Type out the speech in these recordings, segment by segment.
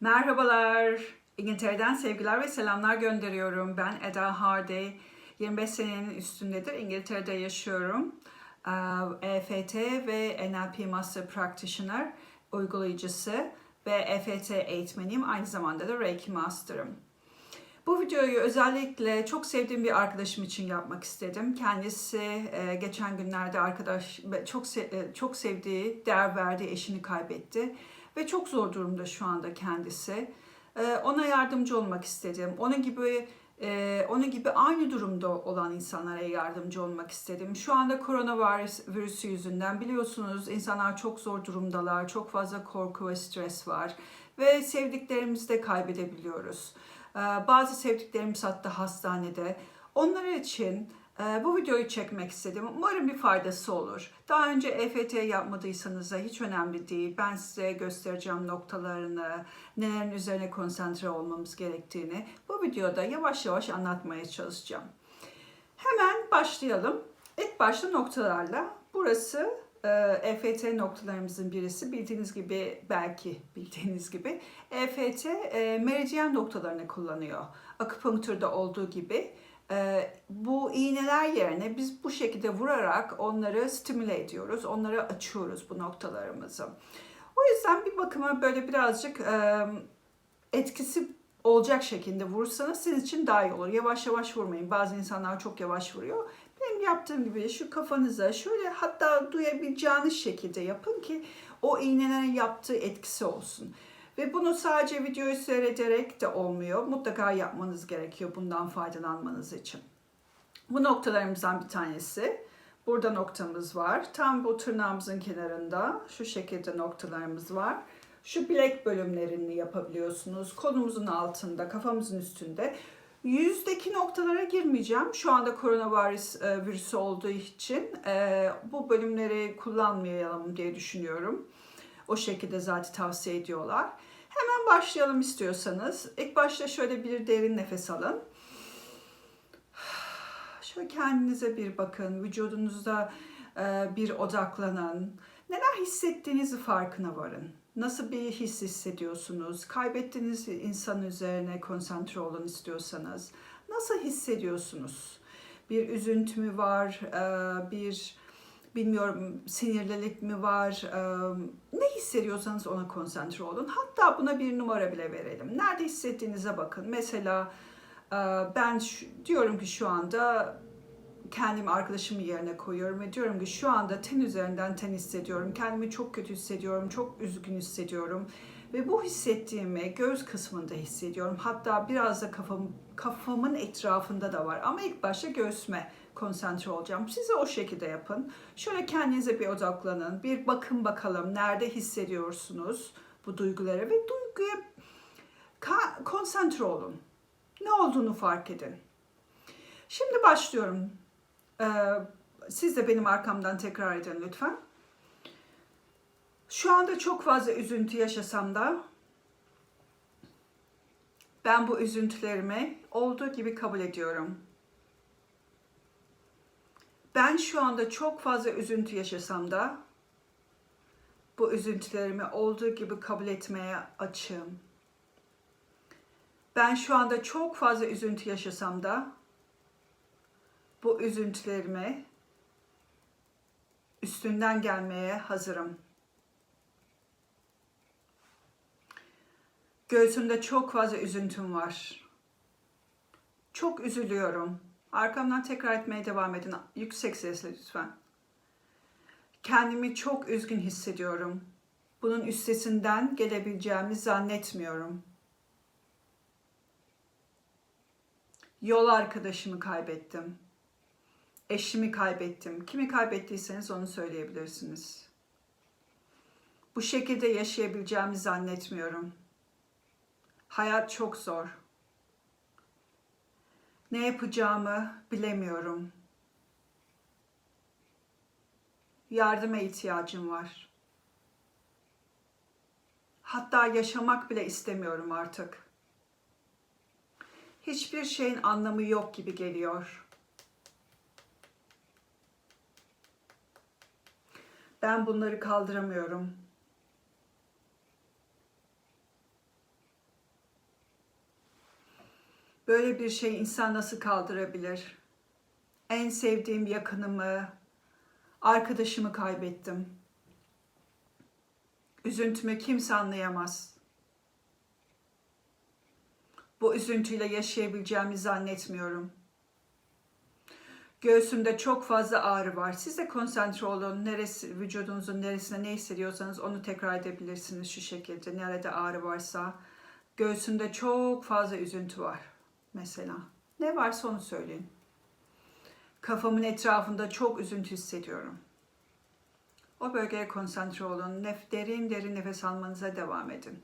Merhabalar. İngiltere'den sevgiler ve selamlar gönderiyorum. Ben Eda Hardy. 25 senenin üstündedir. İngiltere'de yaşıyorum. Ee, EFT ve NLP Master Practitioner uygulayıcısı ve EFT eğitmeniyim. Aynı zamanda da Reiki Master'ım. Bu videoyu özellikle çok sevdiğim bir arkadaşım için yapmak istedim. Kendisi e, geçen günlerde arkadaş çok e, çok sevdiği, değer verdiği eşini kaybetti ve çok zor durumda şu anda kendisi. E, ona yardımcı olmak istedim. Onun gibi e, onun gibi aynı durumda olan insanlara yardımcı olmak istedim. Şu anda koronavirüs virüsü yüzünden biliyorsunuz insanlar çok zor durumdalar. Çok fazla korku ve stres var ve sevdiklerimizi de kaybedebiliyoruz. Ee, Bazı sevdiklerimiz hatta hastanede. Onlar için bu videoyu çekmek istedim. Umarım bir faydası olur. Daha önce EFT yapmadıysanız da hiç önemli değil. Ben size göstereceğim noktalarını, nelerin üzerine konsantre olmamız gerektiğini bu videoda yavaş yavaş anlatmaya çalışacağım. Hemen başlayalım. İlk başta noktalarla. Burası e, EFT noktalarımızın birisi. Bildiğiniz gibi belki bildiğiniz gibi EFT e, meridyen noktalarını kullanıyor. Akupunkturda olduğu gibi. E, bu iğneler yerine biz bu şekilde vurarak onları stimüle ediyoruz. Onları açıyoruz bu noktalarımızı. O yüzden bir bakıma böyle birazcık e, etkisi olacak şekilde vursanız sizin için daha iyi olur. Yavaş yavaş vurmayın. Bazı insanlar çok yavaş vuruyor. Benim yaptığım gibi şu kafanıza şöyle hatta duyabileceğiniz şekilde yapın ki o iğnelerin yaptığı etkisi olsun. Ve bunu sadece videoyu seyrederek de olmuyor. Mutlaka yapmanız gerekiyor bundan faydalanmanız için. Bu noktalarımızdan bir tanesi. Burada noktamız var. Tam bu tırnağımızın kenarında şu şekilde noktalarımız var. Şu bilek bölümlerini yapabiliyorsunuz. Kolumuzun altında, kafamızın üstünde. Yüzdeki noktalara girmeyeceğim. Şu anda koronavirüs e, virüsü olduğu için e, bu bölümleri kullanmayalım diye düşünüyorum. O şekilde zaten tavsiye ediyorlar. Başlayalım istiyorsanız. İlk başta şöyle bir derin nefes alın. Şöyle kendinize bir bakın. Vücudunuzda e, bir odaklanın. Neler hissettiğinizi farkına varın. Nasıl bir his hissediyorsunuz? Kaybettiğiniz insan üzerine konsantre olun istiyorsanız. Nasıl hissediyorsunuz? Bir üzüntü mü var? E, bir bilmiyorum sinirlilik mi var? Ne hissediyorsanız ona konsantre olun. Hatta buna bir numara bile verelim. Nerede hissettiğinize bakın. Mesela ben diyorum ki şu anda kendimi arkadaşımın yerine koyuyorum ve diyorum ki şu anda ten üzerinden ten hissediyorum. Kendimi çok kötü hissediyorum, çok üzgün hissediyorum. Ve bu hissettiğimi göz kısmında hissediyorum. Hatta biraz da kafam, kafamın etrafında da var. Ama ilk başta göğsüme konsantre olacağım. Siz de o şekilde yapın. Şöyle kendinize bir odaklanın. Bir bakın bakalım nerede hissediyorsunuz bu duyguları ve duyguya konsantre olun. Ne olduğunu fark edin. Şimdi başlıyorum. Ee, siz de benim arkamdan tekrar edin lütfen. Şu anda çok fazla üzüntü yaşasam da ben bu üzüntülerimi olduğu gibi kabul ediyorum. Ben şu anda çok fazla üzüntü yaşasam da bu üzüntülerimi olduğu gibi kabul etmeye açığım. Ben şu anda çok fazla üzüntü yaşasam da bu üzüntülerimi üstünden gelmeye hazırım. Göğsümde çok fazla üzüntüm var. Çok üzülüyorum. Arkamdan tekrar etmeye devam edin. Yüksek sesle lütfen. Kendimi çok üzgün hissediyorum. Bunun üstesinden gelebileceğimi zannetmiyorum. Yol arkadaşımı kaybettim. Eşimi kaybettim. Kimi kaybettiyseniz onu söyleyebilirsiniz. Bu şekilde yaşayabileceğimi zannetmiyorum. Hayat çok zor. Ne yapacağımı bilemiyorum. Yardıma ihtiyacım var. Hatta yaşamak bile istemiyorum artık. Hiçbir şeyin anlamı yok gibi geliyor. Ben bunları kaldıramıyorum. Böyle bir şey insan nasıl kaldırabilir? En sevdiğim yakınımı, arkadaşımı kaybettim. Üzüntümü kimse anlayamaz. Bu üzüntüyle yaşayabileceğimi zannetmiyorum. Göğsümde çok fazla ağrı var. Siz de konsantre olun. Neresi, vücudunuzun neresine ne hissediyorsanız onu tekrar edebilirsiniz şu şekilde. Nerede ağrı varsa. Göğsümde çok fazla üzüntü var mesela. Ne varsa onu söyleyin. Kafamın etrafında çok üzüntü hissediyorum. O bölgeye konsantre olun. Nef derin derin nefes almanıza devam edin.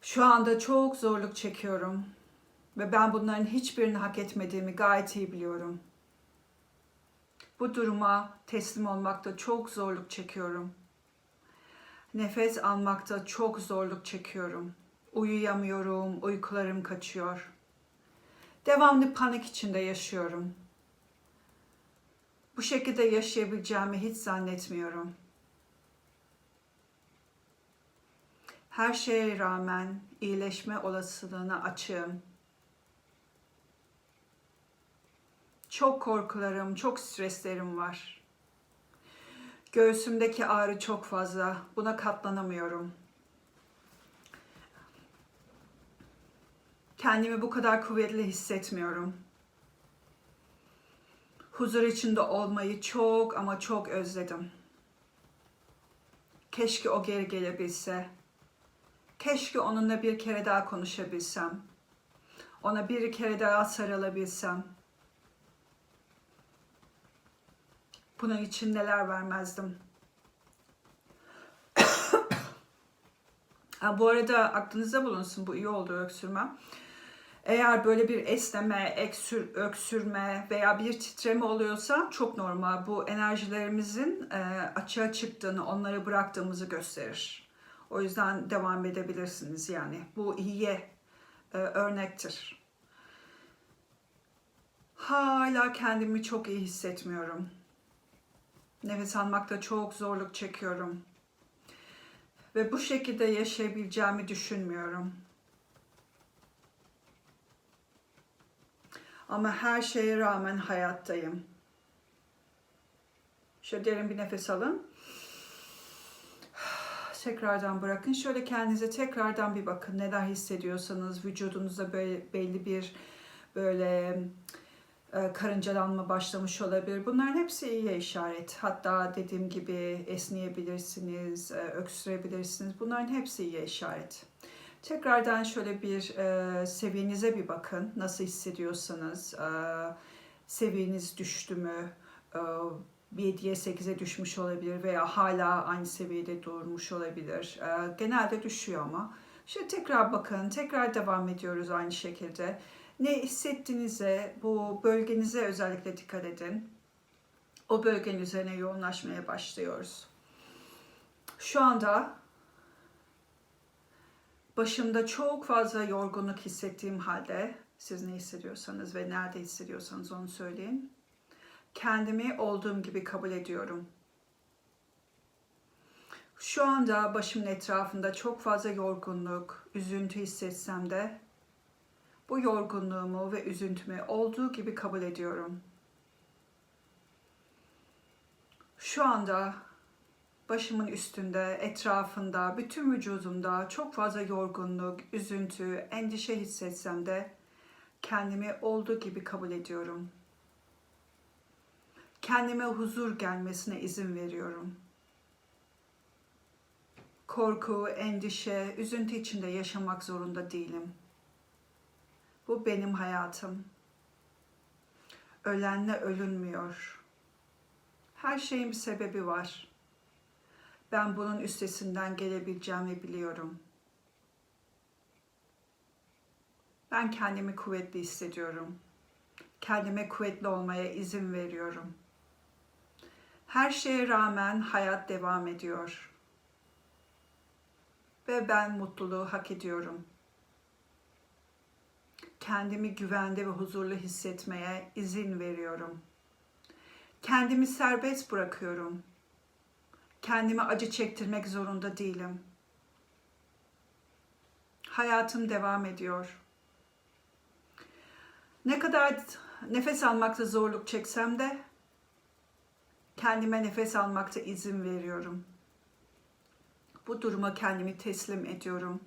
Şu anda çok zorluk çekiyorum. Ve ben bunların hiçbirini hak etmediğimi gayet iyi biliyorum. Bu duruma teslim olmakta çok zorluk çekiyorum. Nefes almakta çok zorluk çekiyorum. Uyuyamıyorum, uykularım kaçıyor. Devamlı panik içinde yaşıyorum. Bu şekilde yaşayabileceğimi hiç zannetmiyorum. Her şeye rağmen iyileşme olasılığına açığım. Çok korkularım, çok streslerim var. Göğsümdeki ağrı çok fazla. Buna katlanamıyorum. Kendimi bu kadar kuvvetli hissetmiyorum. Huzur içinde olmayı çok ama çok özledim. Keşke o geri gelebilse. Keşke onunla bir kere daha konuşabilsem. Ona bir kere daha sarılabilsem. Bunun için neler vermezdim. ha, bu arada aklınızda bulunsun bu iyi oldu öksürmem. Eğer böyle bir esneme, eksür, öksürme veya bir titreme oluyorsa çok normal. Bu enerjilerimizin e, açığa çıktığını, onları bıraktığımızı gösterir. O yüzden devam edebilirsiniz yani. Bu iyiye e, örnektir. Hala kendimi çok iyi hissetmiyorum. Nefes almakta çok zorluk çekiyorum. Ve bu şekilde yaşayabileceğimi düşünmüyorum. Ama her şeye rağmen hayattayım. Şöyle derin bir nefes alın. Tekrardan bırakın. Şöyle kendinize tekrardan bir bakın. Neler hissediyorsanız vücudunuzda böyle belli bir böyle e, karıncalanma başlamış olabilir. Bunların hepsi iyiye işaret. Hatta dediğim gibi esneyebilirsiniz, e, öksürebilirsiniz. Bunların hepsi iyiye işaret. Tekrardan şöyle bir e, seviyenize bir bakın. Nasıl hissediyorsanız. E, seviyeniz düştü mü? E, 7'ye 8'e düşmüş olabilir veya hala aynı seviyede durmuş olabilir. E, genelde düşüyor ama. Şöyle tekrar bakın, tekrar devam ediyoruz aynı şekilde. Ne hissettiğinize, bu bölgenize özellikle dikkat edin. O bölgenin üzerine yoğunlaşmaya başlıyoruz. Şu anda başımda çok fazla yorgunluk hissettiğim halde siz ne hissediyorsanız ve nerede hissediyorsanız onu söyleyin. Kendimi olduğum gibi kabul ediyorum. Şu anda başımın etrafında çok fazla yorgunluk, üzüntü hissetsem de bu yorgunluğumu ve üzüntümü olduğu gibi kabul ediyorum. Şu anda başımın üstünde, etrafında, bütün vücudumda çok fazla yorgunluk, üzüntü, endişe hissetsem de kendimi olduğu gibi kabul ediyorum. Kendime huzur gelmesine izin veriyorum. Korku, endişe, üzüntü içinde yaşamak zorunda değilim. Bu benim hayatım. Ölenle ölünmüyor. Her şeyin bir sebebi var. Ben bunun üstesinden gelebileceğimi biliyorum. Ben kendimi kuvvetli hissediyorum. Kendime kuvvetli olmaya izin veriyorum. Her şeye rağmen hayat devam ediyor. Ve ben mutluluğu hak ediyorum. Kendimi güvende ve huzurlu hissetmeye izin veriyorum. Kendimi serbest bırakıyorum. Kendime acı çektirmek zorunda değilim. Hayatım devam ediyor. Ne kadar nefes almakta zorluk çeksem de kendime nefes almakta izin veriyorum. Bu duruma kendimi teslim ediyorum.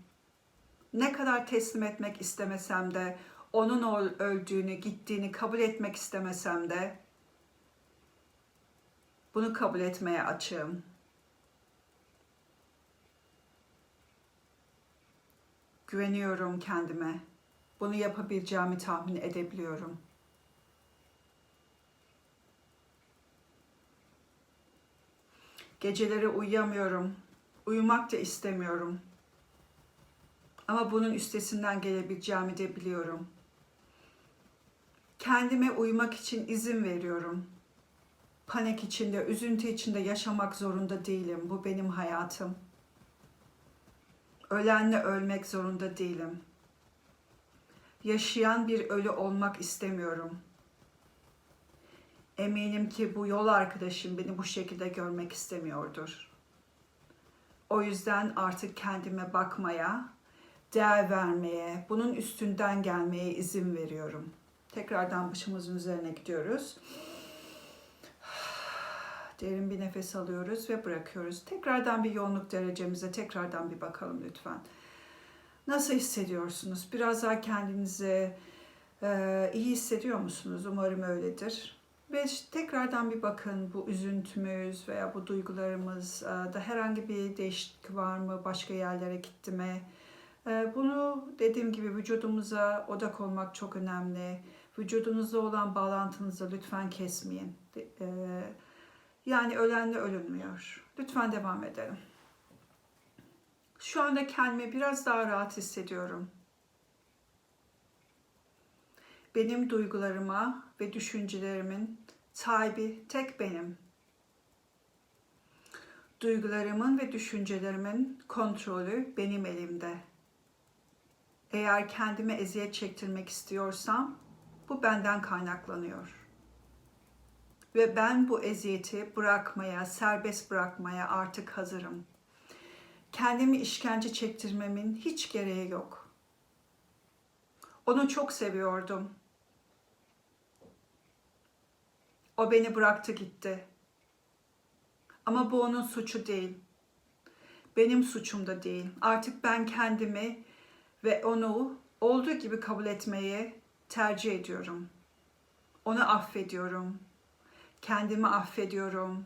Ne kadar teslim etmek istemesem de, onun öldüğünü, gittiğini kabul etmek istemesem de bunu kabul etmeye açığım. Güveniyorum kendime. Bunu yapabileceğimi tahmin edebiliyorum. Geceleri uyuyamıyorum. Uyumak da istemiyorum. Ama bunun üstesinden gelebileceğimi de biliyorum. Kendime uyumak için izin veriyorum. Panik içinde, üzüntü içinde yaşamak zorunda değilim. Bu benim hayatım. Ölenle ölmek zorunda değilim. Yaşayan bir ölü olmak istemiyorum. Eminim ki bu yol arkadaşım beni bu şekilde görmek istemiyordur. O yüzden artık kendime bakmaya, değer vermeye, bunun üstünden gelmeye izin veriyorum. Tekrardan başımızın üzerine gidiyoruz. Derin bir nefes alıyoruz ve bırakıyoruz. Tekrardan bir yoğunluk derecemize tekrardan bir bakalım lütfen. Nasıl hissediyorsunuz? Biraz daha kendinizi e, iyi hissediyor musunuz? Umarım öyledir. Ve tekrardan bir bakın bu üzüntümüz veya bu duygularımız e, da herhangi bir değişiklik var mı? Başka yerlere gitti mi? E, Bunu dediğim gibi vücudumuza odak olmak çok önemli. Vücudunuzla olan bağlantınızı lütfen kesmeyin. Yani ölenle ölünmüyor. Lütfen devam edelim. Şu anda kendimi biraz daha rahat hissediyorum. Benim duygularıma ve düşüncelerimin sahibi tek benim. Duygularımın ve düşüncelerimin kontrolü benim elimde. Eğer kendime eziyet çektirmek istiyorsam bu benden kaynaklanıyor. Ve ben bu eziyeti bırakmaya, serbest bırakmaya artık hazırım. Kendimi işkence çektirmemin hiç gereği yok. Onu çok seviyordum. O beni bıraktı gitti. Ama bu onun suçu değil. Benim suçum da değil. Artık ben kendimi ve onu olduğu gibi kabul etmeyi tercih ediyorum. Onu affediyorum. Kendimi affediyorum.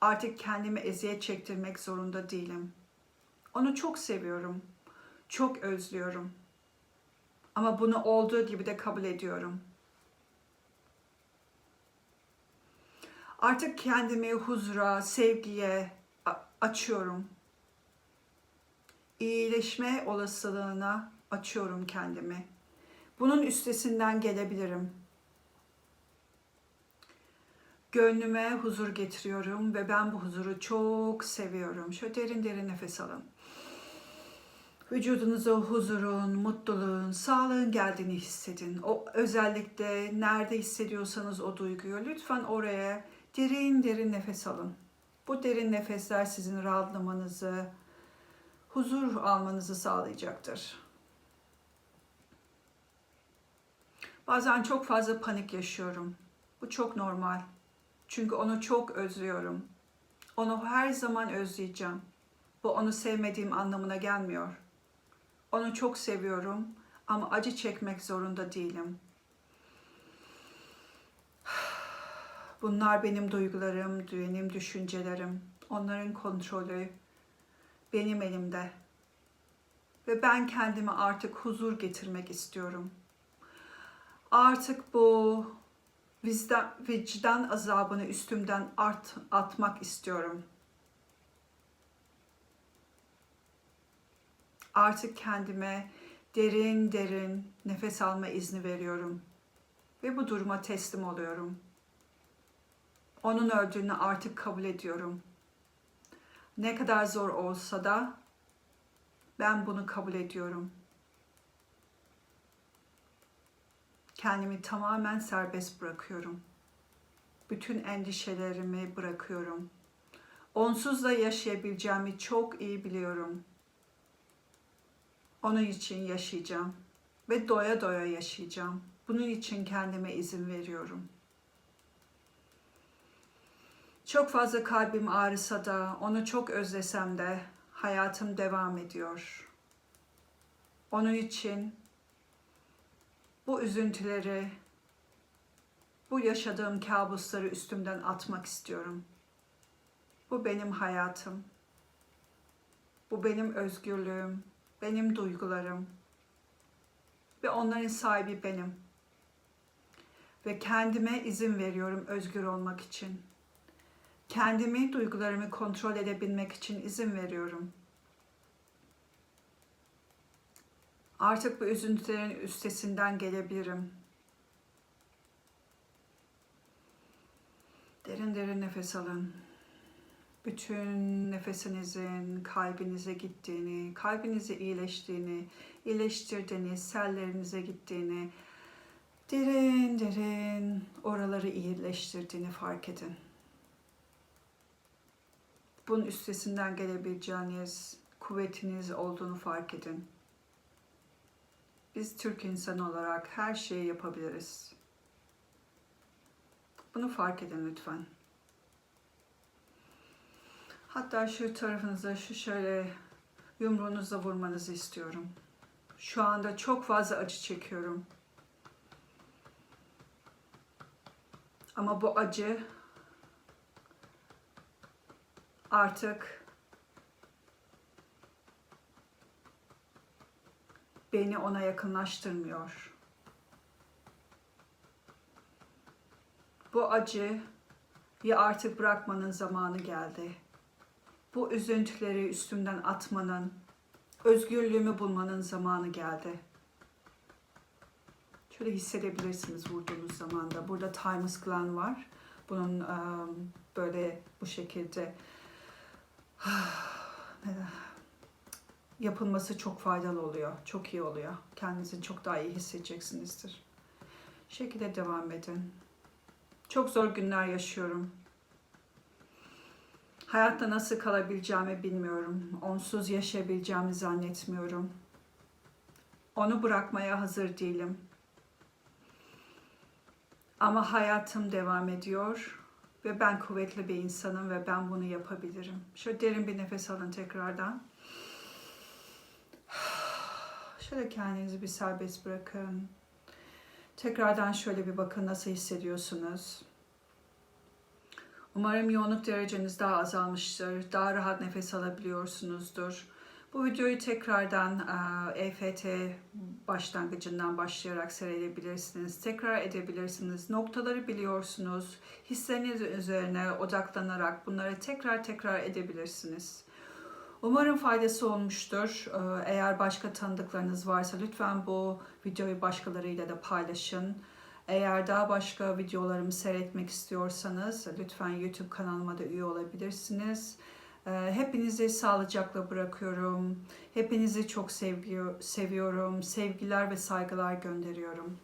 Artık kendime eziyet çektirmek zorunda değilim. Onu çok seviyorum. Çok özlüyorum. Ama bunu olduğu gibi de kabul ediyorum. Artık kendimi huzura, sevgiye açıyorum. İyileşme olasılığına açıyorum kendimi. Bunun üstesinden gelebilirim. Gönlüme huzur getiriyorum ve ben bu huzuru çok seviyorum. Şöyle derin derin nefes alın. Vücudunuza huzurun, mutluluğun, sağlığın geldiğini hissedin. O özellikle nerede hissediyorsanız o duyguyu lütfen oraya derin derin nefes alın. Bu derin nefesler sizin rahatlamanızı, huzur almanızı sağlayacaktır. Bazen çok fazla panik yaşıyorum. Bu çok normal. Çünkü onu çok özlüyorum. Onu her zaman özleyeceğim. Bu onu sevmediğim anlamına gelmiyor. Onu çok seviyorum ama acı çekmek zorunda değilim. Bunlar benim duygularım, benim düşüncelerim. Onların kontrolü benim elimde. Ve ben kendime artık huzur getirmek istiyorum. Artık bu vicdan, vicdan azabını üstümden art, atmak istiyorum. Artık kendime derin derin nefes alma izni veriyorum. Ve bu duruma teslim oluyorum. Onun öldüğünü artık kabul ediyorum. Ne kadar zor olsa da ben bunu kabul ediyorum. Kendimi tamamen serbest bırakıyorum. Bütün endişelerimi bırakıyorum. Onsuz da yaşayabileceğimi çok iyi biliyorum. Onun için yaşayacağım ve doya doya yaşayacağım. Bunun için kendime izin veriyorum. Çok fazla kalbim ağrısa da, onu çok özlesem de hayatım devam ediyor. Onun için bu üzüntüleri, bu yaşadığım kabusları üstümden atmak istiyorum. Bu benim hayatım. Bu benim özgürlüğüm, benim duygularım. Ve onların sahibi benim. Ve kendime izin veriyorum özgür olmak için. Kendimi, duygularımı kontrol edebilmek için izin veriyorum. Artık bu üzüntülerin üstesinden gelebilirim. Derin derin nefes alın. Bütün nefesinizin kalbinize gittiğini, kalbinize iyileştiğini, iyileştirdiğini, sellerinize gittiğini, derin derin oraları iyileştirdiğini fark edin. Bunun üstesinden gelebileceğiniz kuvvetiniz olduğunu fark edin. Biz Türk insanı olarak her şeyi yapabiliriz. Bunu fark edin lütfen. Hatta şu tarafınıza şu şöyle yumruğunuzla vurmanızı istiyorum. Şu anda çok fazla acı çekiyorum. Ama bu acı artık beni ona yakınlaştırmıyor. Bu acıyı artık bırakmanın zamanı geldi. Bu üzüntüleri üstümden atmanın, özgürlüğümü bulmanın zamanı geldi. Şöyle hissedebilirsiniz vurduğunuz zamanda. Burada thymus gland var. Bunun böyle bu şekilde yapılması çok faydalı oluyor. Çok iyi oluyor. Kendinizi çok daha iyi hissedeceksinizdir. Şekilde devam edin. Çok zor günler yaşıyorum. Hayatta nasıl kalabileceğimi bilmiyorum. Onsuz yaşayabileceğimi zannetmiyorum. Onu bırakmaya hazır değilim. Ama hayatım devam ediyor ve ben kuvvetli bir insanım ve ben bunu yapabilirim. Şöyle derin bir nefes alın tekrardan. Şöyle kendinizi bir serbest bırakın. Tekrardan şöyle bir bakın nasıl hissediyorsunuz. Umarım yoğunluk dereceniz daha azalmıştır. Daha rahat nefes alabiliyorsunuzdur. Bu videoyu tekrardan EFT başlangıcından başlayarak seyredebilirsiniz. Tekrar edebilirsiniz. Noktaları biliyorsunuz. Hisleriniz üzerine odaklanarak bunları tekrar tekrar edebilirsiniz. Umarım faydası olmuştur. Eğer başka tanıdıklarınız varsa lütfen bu videoyu başkalarıyla da paylaşın. Eğer daha başka videolarımı seyretmek istiyorsanız lütfen YouTube kanalıma da üye olabilirsiniz. Hepinizi sağlıcakla bırakıyorum. Hepinizi çok seviyor, seviyorum. Sevgiler ve saygılar gönderiyorum.